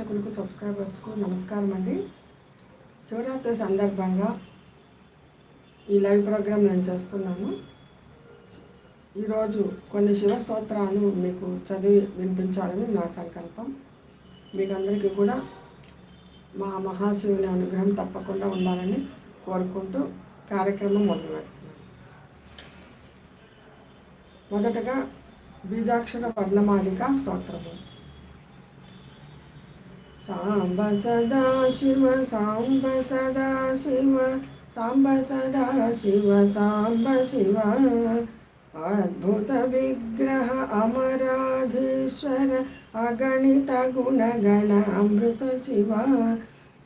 ప్రేక్షకులకు సబ్స్క్రైబర్స్కు నమస్కారం అండి. శివరాత్రి సందర్భంగా ఈ లైవ్ ప్రోగ్రామ్ నేను చేస్తున్నాను. ఈరోజు కొన్ని శివ స్తోత్రాలు మీకు చదివి వినిపించాలని నా సంకల్పం. మీకు అందరికీ కూడా మా మహాశివుని అనుగ్రహం తప్పకుండా ఉండాలని కోరుకుంటూ కార్యక్రమం మొదలుపెడుతున్నాను. మొదటగా బీజాక్షర వర్ణమాలిక స్తోత్రము. సాంబ సదా శివ సాంబ సదా శివ సాంబ సదా శివ సాంబ శివ. అద్భుత విగ్రహ అమరాధీశ్వర అగణిత గుణగణ అమృత శివ.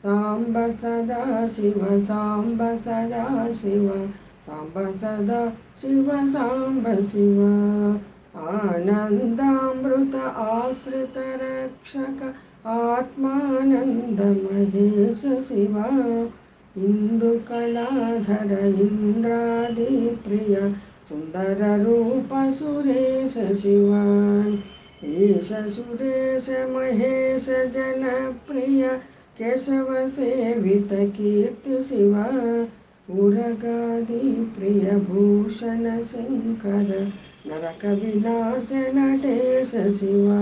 సాంబ సదా శివ సాంబ సదా శివ సాంబ సదా శివ సాంబ శివ. ఆనందామృత ఆశ్రిత రక్షక आत्मानंद महेश शिवा हिन्दुकलाधर इन्द्रादिप्रिय सुन्दररूप सुरेश शिवा ईश सुरेश महेश जनप्रिय केशव सेवित कीर्ति शिवा उरगादिप्रिय भूषण शङ्कर नरकविलास नटेश शिवा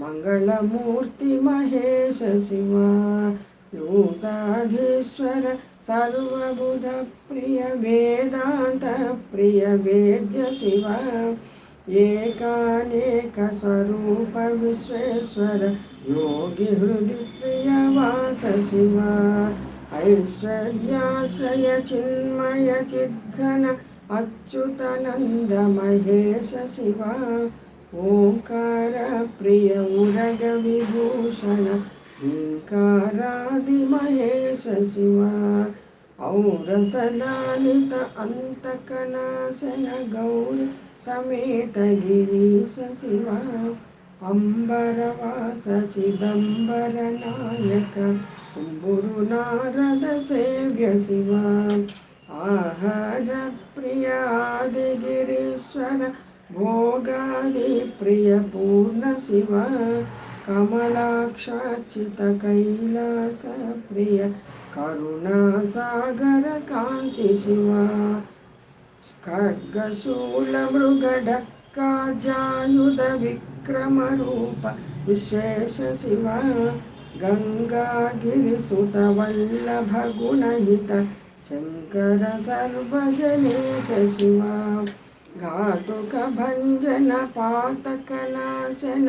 మంగళమూర్తి మహేష శివ లోకాధీశ్వర సర్వబుధ ప్రియ వేదాంత ప్రియ వేద్య శివ ఏకానేక స్వరూప విశ్వేశ్వర యోగి హృది ప్రియవాస శివ ఐశ్వర్యాశ్రయ చిన్మయ చిద్ఘన అచ్యుతనంద మహేష శివ. ओङ्कार प्रिय उरग विभूषण हीङ्कारादिमहेश शिव औरसलालित अन्तकनाशन गौरि समेत गिरीश शिव అంబరవాస చిదంబర నాయక కుంబురు నారద సేవ్య శివ ఆహార ప్రియ ఆదిగిరీశ్వర భోగాది ప్రియ పూర్ణ శివ కమలాక్షాచిత కైలాస ప్రియ కరుణాసాగర కాంతి శివ. ఖడ్గశూల మృగడ కాజాయుధ విక్రమరూప విశ్వేష శివ. గంగాగిరిసుత వల్లభ గుణహిత శంకర సర్వజనేశ శివ. घातुक भञ्जन पातकनाशन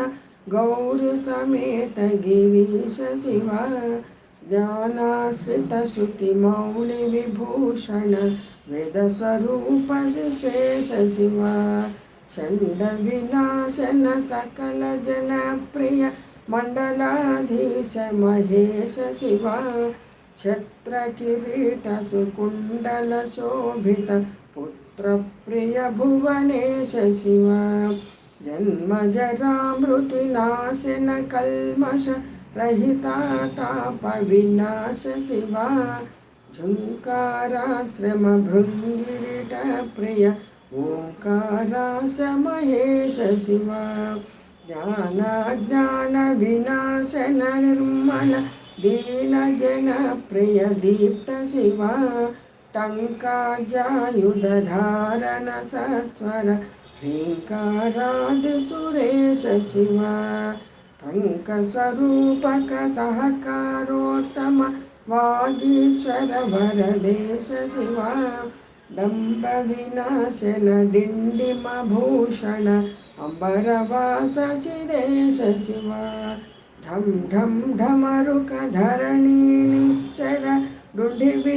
गौरसमेत गिरीश शिव ज्ञानाश्रितश्रुतिमौलिविभूषण वेदस्वरूपविशेष शिव चण्डविनाशन प्रिय मण्डलाधीश महेश शिव छत्रकिरीटसुकुण्डलशोभित पुत्र प्रप्रिय भुवनेश शिव जन्म जन्मजरामृतिनाशन कल्मष रहिता तापविनाश शिवा झुङ्काराश्रमभृङ्गिरिटप्रिय ओङ्काराश महेश शिव ज्ञानाज्ञानविनाशन निर्मल प्रिय दीप्त शिवा टङ्काजायुधधारण सत्वर ह्रीङ्कारादिसुरेश शिव टङ्कस्वरूपकसहकारोत्तम वागीश्वर वरदेश शिव दम्भविनाशन डिण्डिमभूषण अम्बरवासचिदेश शिव ढं ढं ढमरुकधरणि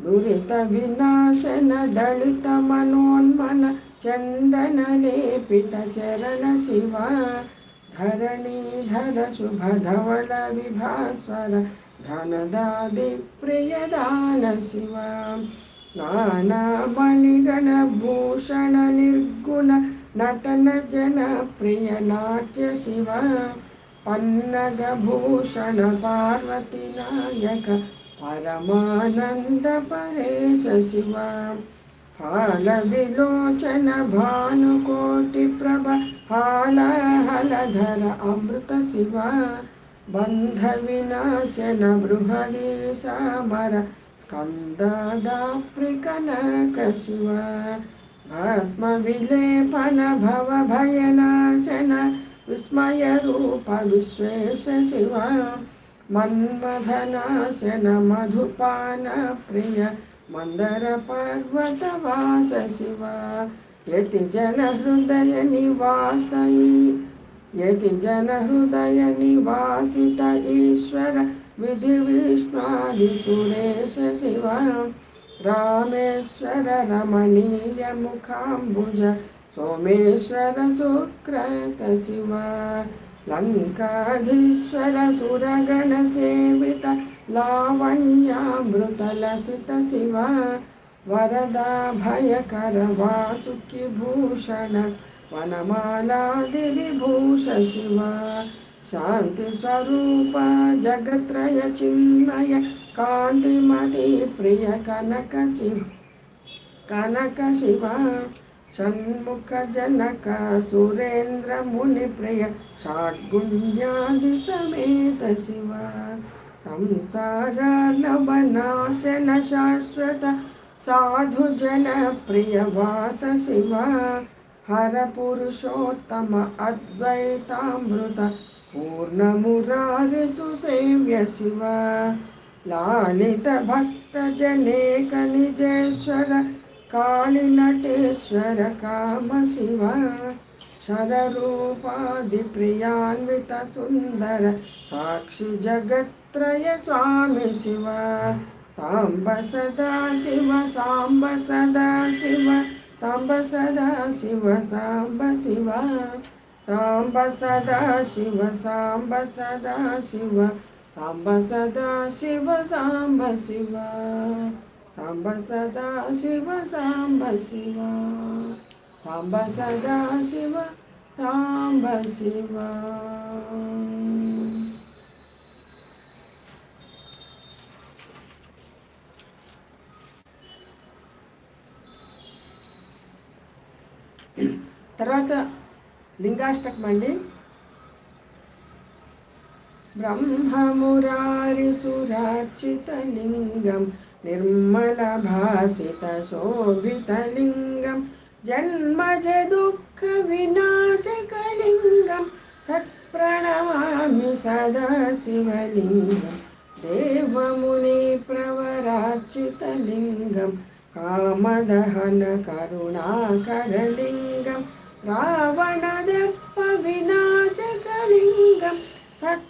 దురిత వినాశన దళిత మనోన్మన చందనలేపిత చరణ శివ ధరణీధర శుభధవళ విభాస్వర ధనదాది ప్రియదాన శివ నానామణిగణ భూషణ నిర్గుణ నటన జన ప్రియ నాట్య శివ పన్నగ భూషణ పార్వతి నాయక परमानन्द परेश शिव। हालविलोचन भानुकोटिप्रभ हालहलधर अमृत शिव। बन्धविनाशन बृहदीशामर स्कन्दादाप्रिकनक शिव। भस्मविलेपन भवभयनाशन विस्मयरूप विश्वेश शिव। मन्मथनाशन मधुपानप्रिय मन्दरपर्वतवास शिव यतिजनहृदय निवासयि यतिजनहृदय निवासित ईश्वर विधिविष्णादिसुरेश शिव। रामेश्वर रमणीयमुखाम्बुज सोमेश्वर सुक्रत शिव। लङ्काधीश्वरसुरगणसेवित लावण्यामृतलसितशिव वरदाभयकरवासुकिभूषण वनमालादिविभूष शिव शान्तिस्वरूप जगत्रयचिन्मय शिव कनक शिवा షణ్ముఖ జనక సురేంద్ర ముని ప్రియ షాడ్గుణ్యాది సమేత శివ. సంసారాలవనాశన శాశ్వత సాధు జన ప్రియ వాస శివ. హర పురుషోత్తమ అద్వైతామృత పూర్ణమురారి సుసేవ్య శివ. లాలిత భక్త జనేక నిజేశ్వర कालिनटेश्वर काम शिव शररूपादिप्रियान्वित सुन्दर साक्षि जगत्त्रय स्वामि शिव साम्ब सदा शिव साम्ब सदा शिव साम्ब सदा शिव साम्ब शिव साम्ब सदा शिव साम्ब सदा शिव साम्ब सदा शिव साम्ब शिव సాంబ సదా శివ సాంబ శివ సాంబ సదా శివ సాంబ శివ తర్వాత లింగాష్టకం అండి. ब्रह्ममुरारिसुरार्चितलिङ्गं निर्मलभासितशोभितलिङ्गं जन्मजदुःखविनाशकलिङ्गं तत्प्रणमामि सदा शिवलिङ्गं देवमुनिप्रवरार्चितलिङ्गं कामदहनकरुणाकरलिङ्गं रावणदर्पविनाशकलिङ्गं तत्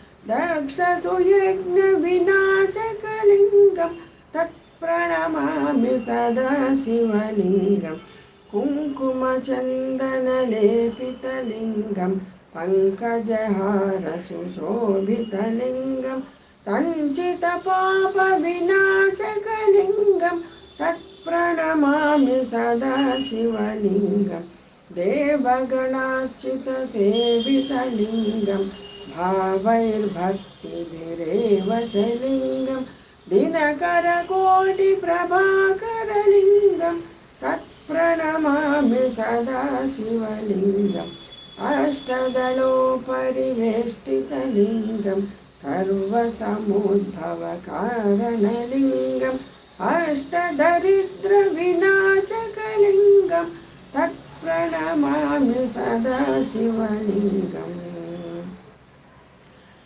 दक्षसुयज्ञ दक्षसुयज्ञविनाशकलिङ्गं तत्प्रणमामि सदाशिवलिङ्गं कुङ्कुमचन्दनलेपितलिङ्गं पङ्कजहारसुशोभितलिङ्गं सञ्चितपापविनाशकलिङ्गं तत्प्रणमामि सदाशिवलिङ्गं देवगणार्चितसेवितलिङ्गम् भावैर्भक्तिभिरेव च लिङ्गं दिनकरकोटिप्रभाकरलिङ्गं तत्प्रणमामि सदा शिवलिङ्गम् अष्टदलोपरिवेष्टितलिङ्गं सर्वसमुद्भवकारणलिङ्गम् अष्टदरिद्रविनाशकलिङ्गं तत्प्रणमामि सदा शिवलिङ्गम्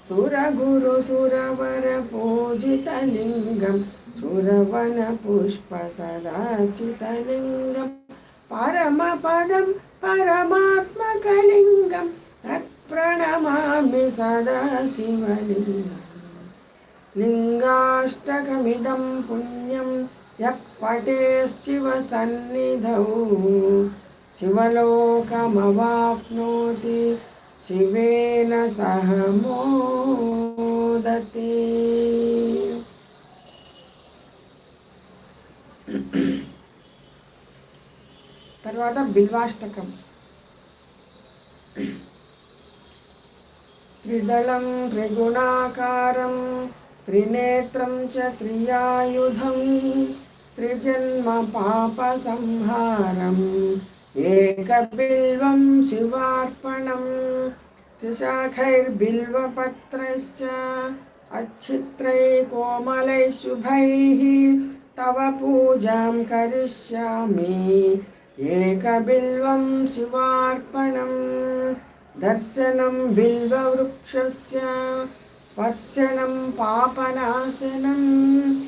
सुरगुरुसुरवरपूजितलिङ्गं सुरवनपुष्पसदाचितलिङ्गं परमपदं परमात्मकलिङ्गं तत्प्रणमामि सदा शिवलिङ्गम् लिङ्गाष्टकमिदं पुण्यं यः पटेश्चिवसन्निधौ शिवलोकमवाप्नोति शिवेन सह मोदते తర్వాత బిల్వాష్టకం त्रिदलं त्रिगुणाकारं त्रिनेत्रं च त्रियायुधं त्रिजन्मपापसंहारम् एकबिल्वं शिवार्पणं त्रिशाखैर्बिल्वपत्रश्च अच्छित्रै कोमलैः शुभैः तव पूजां करिष्यामि। एकबिल्वं शिवार्पणम् दर्शनं बिल्ववृक्षस्य, स्पर्शनं पापनाशनम्,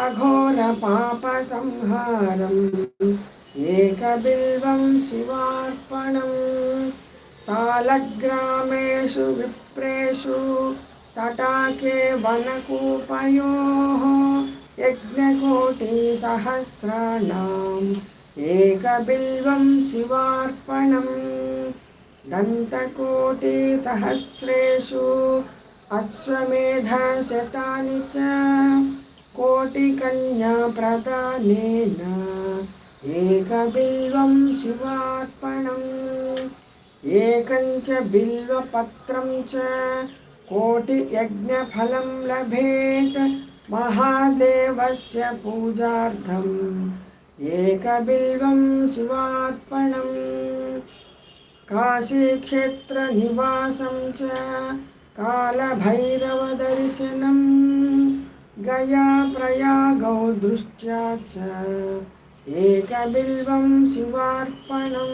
अघोरपापसंहारम्। एकबिल्वं शिवार्पणं तालग्रामेषु विप्रेषु तटाके वनकूपयोः यज्ञकोटिसहस्राणाम् एकबिल्वं शिवार्पणम् दन्तकोटिसहस्रेषु अश्वमेधशतानि च कोटिकन्याप्रदानेन एकबिल्वं शिवार्पणम् एकं च बिल्वपत्रं च कोटियज्ञफलं लभेत् महादेवस्य पूजार्थम् एकबिल्वं शिवार्पणम् काशीक्षेत्रनिवासं च कालभैरवदर्शनं गयाप्रयागौ दृष्ट्या च ఏకబిల్వం శివార్పణం.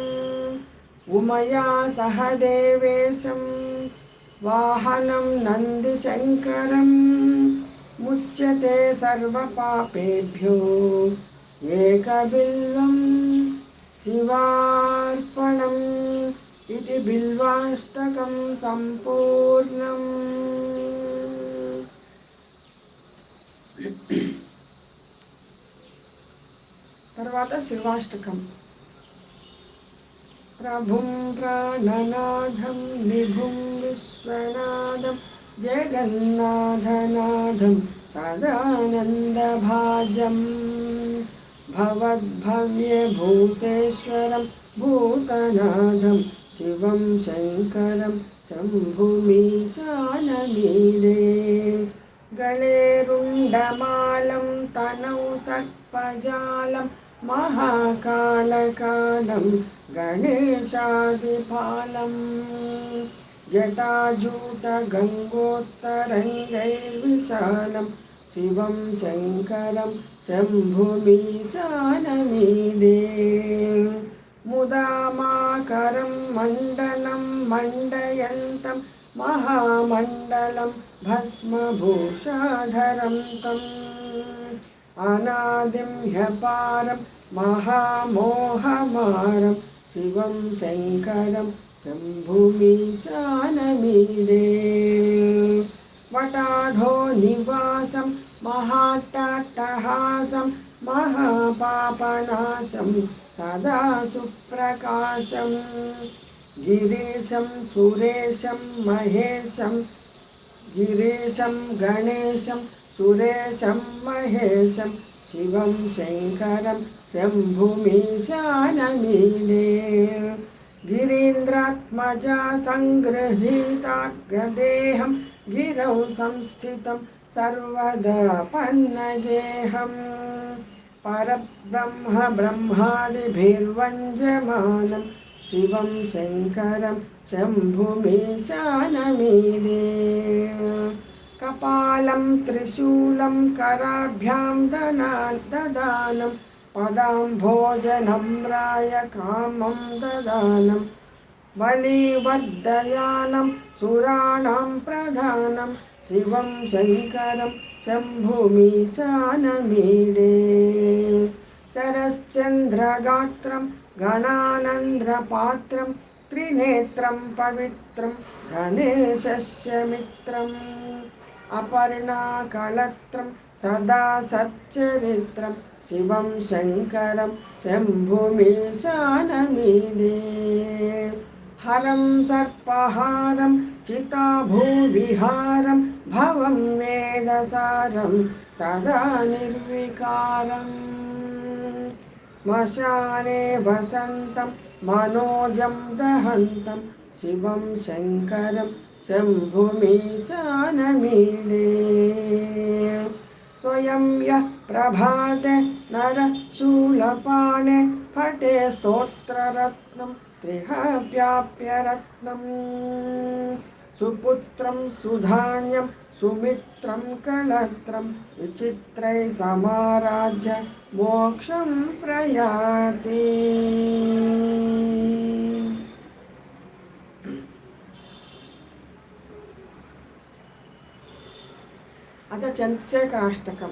ఉమయా సహ దేవేశం వాహనం నందిశంకరం. ముచ్యతే సర్వపాపేభ్యో. ఏకబిల్వం శివార్పణం. ఇది బిల్వాష్టకం సంపూర్ణం. తర్వాత శివాష్టకం ప్రభుం ప్రాణనాథం నిభుం విశ్వనాథం జగన్నాథనాథం సదానందభాజం भवद्भव्यभूतेश्वरं भूतनाथं शिवं शङ्करं शम्भुमीशानमीडे गणेरुण्डमालं तनौ सर्पजालं महाकालकालं गणेशादिपालं जटाजूटगङ्गोत्तरङ्गैर्विशालं शिवं शङ्करं शम्भुमीशानमीडे मुदामाकरं मण्डनं मण्डयन्तं महामण्डलं भस्मभूषाधरं तम् అనాదిం హ్యపారం మహామోహమారం శివం శంకరం శంభుమీశానమీడే వటాఢో నివాసం మహాట్టహాసం మహాపాపనాశం సదా సుప్రకాశం గిరీశం సురేశం మహేశం గిరీశం గణేశం सुरेशं, महेशं, शिवं, शङ्करं, शम्भुमीशानमीडे। गिरीन्द्रात्मजा सङ्गृहीताग्रदेहं गिरौ संस्थितं सर्वदा पन्नगेहं। परब्रह्म ब्रह्मादिभिर्वञ्जमानं, शिवं, शङ्करं, शम्भुमीशानमीडे। कपालं त्रिशूलं कराभ्यां दना ददानं पदां भोजनं राय कामं ददानं बलिवर्धयानं सुराणां प्रधानं शिवं शङ्करं शम्भुमीशानमीडे शरश्चन्द्रगात्रं गणानन्द्रपात्रं त्रिनेत्रं पवित्रं गणेशस्य मित्रम् అపర్ణాకళత్రం సదా సచ్చరిత్రం. శివం శంకరం శంభుమీశానమిదే హరం సర్పహారం చితాభూవిహారం భవం వేదసారం సదా నిర్వికారం. శ్మశానే వసంతం మనోజం దహంతం శివం శంకరం शम्भुमीशानमीडे स्वयं यः प्रभाते नरशूलपाणे फटे स्तोत्ररत्नं त्रिहव्याप्यरत्नं सुपुत्रं सुधान्यं, सुमित्रं कलत्रं, विचित्रै समाराज्य मोक्षं प्रयाति। అత చంద్రశేఖరాష్టకం